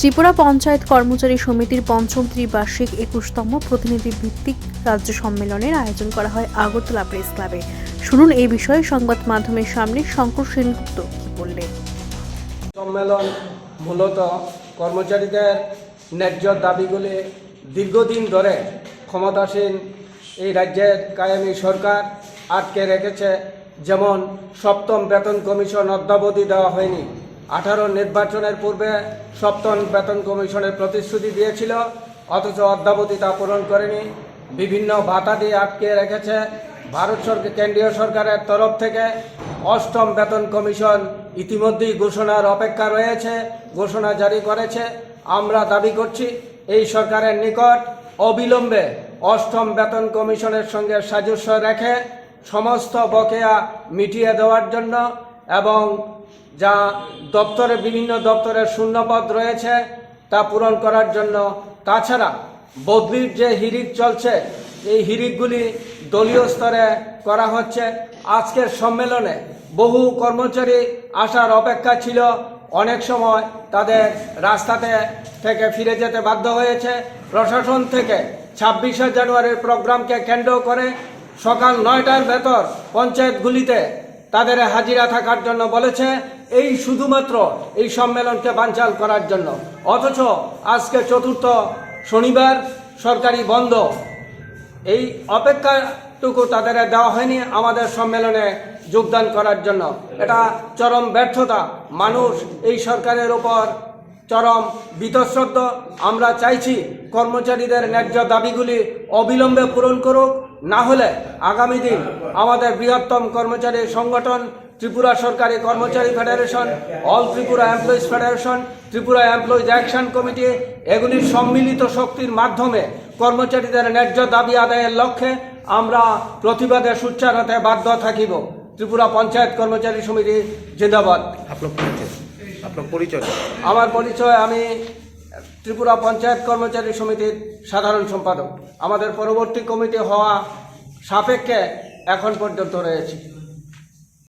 ত্রিপুরা পঞ্চায়েত কর্মচারী সমিতির পঞ্চম ত্রিবার্ষিক একুশতম প্রতিনিধি ভিত্তিক রাজ্য সম্মেলনের আয়োজন করা হয় আগরতলা প্রেস ক্লাবে। শুনুন এই বিষয়ে সংবাদ মাধ্যমের সামনে শঙ্কর সেনগুপ্ত কি বললেন। সম্মেলন মূলত কর্মচারীদের ন্যায্য দাবিগুলি দীর্ঘদিন ধরে ক্ষমতাসীন এই রাজ্যের কায়েমি সরকার আটকে রেখেছে। যেমন সপ্তম বেতন কমিশন অদ্যাবধি দেওয়া হয়নি। আঠারো নির্বাচনের পূর্বে সপ্তম বেতন কমিশনের প্রতিশ্রুতি দিয়েছিল, অথচ অদ্যাবধি তা পূরণ করেনি। বিভিন্ন ভাতা দিয়ে আটকে রেখেছে ভারত সরকার কেন্দ্রীয় সরকারের তরফ থেকে। অষ্টম বেতন কমিশন ইতিমধ্যেই ঘোষণার অপেক্ষা রয়েছে, ঘোষণা জারি করেছে। আমরা দাবি করছি, এই সরকারের নিকট অবিলম্বে অষ্টম বেতন কমিশনের সঙ্গে সাজস্য রেখে সমস্ত বকেয়া মিটিয়ে দেওয়ার জন্য এবং যা দপ্তরে, বিভিন্ন দপ্তরের শূন্যপদ রয়েছে, তা পূরণ করার জন্য। তাছাড়া বদলির যে হিরিক চলছে, এই হিরিকগুলি দলীয় স্তরে করা হচ্ছে। আজকের সম্মেলনে বহু কর্মচারী আসার অপেক্ষা ছিল। অনেক সময় তাদের রাস্তাতে থেকে ফিরে যেতে বাধ্য হয়েছে। প্রশাসন থেকে ছাব্বিশে জানুয়ারির প্রোগ্রামকে কেন্দ্র করে সকাল নয়টার ভেতর পঞ্চায়েতগুলিতে তাদের হাজিরা থাকার জন্য বলেছে, এই শুধুমাত্র এই সম্মেলনকে বানচাল করার জন্য। অথচ আজকে চতুর্থ শনিবার সরকারি বন্ধ। এই অপেক্ষাটুকু তাদের দেওয়া হয়নি আমাদের সম্মেলনে যোগদান করার জন্য। এটা চরম ব্যর্থতা। মানুষ এই সরকারের ওপর চরম বিতশ্রদ্ধ। আমরা চাইছি কর্মচারীদের ন্যায্য দাবিগুলি অবিলম্বে পূরণ করুক। না হলে আগামী দিন আমাদের বৃহত্তম কর্মচারী সংগঠন ত্রিপুরা সরকারি কর্মচারী federation all Tripura employees federation Tripura employees action committee এগুলির সম্মিলিত শক্তির মাধ্যমে কর্মচারীদের ন্যায্য দাবি আদায়ের লক্ষ্যে আমরা প্রতিবাদে সোচ্চার হতে বাধ্য থাকিব। ত্রিপুরা পঞ্চায়েত কর্মচারী সমিতি জিন্দাবাদ। আপনার পরিচয়। আমার পরিচয় আমি ত্রিপুরা পঞ্চায়েত কর্মচারী সমিতির সাধারণ সম্পাদক। আমাদের পরবর্তী কমিটি হওয়া সাপেক্ষে এখন পর্যন্ত রয়েছে।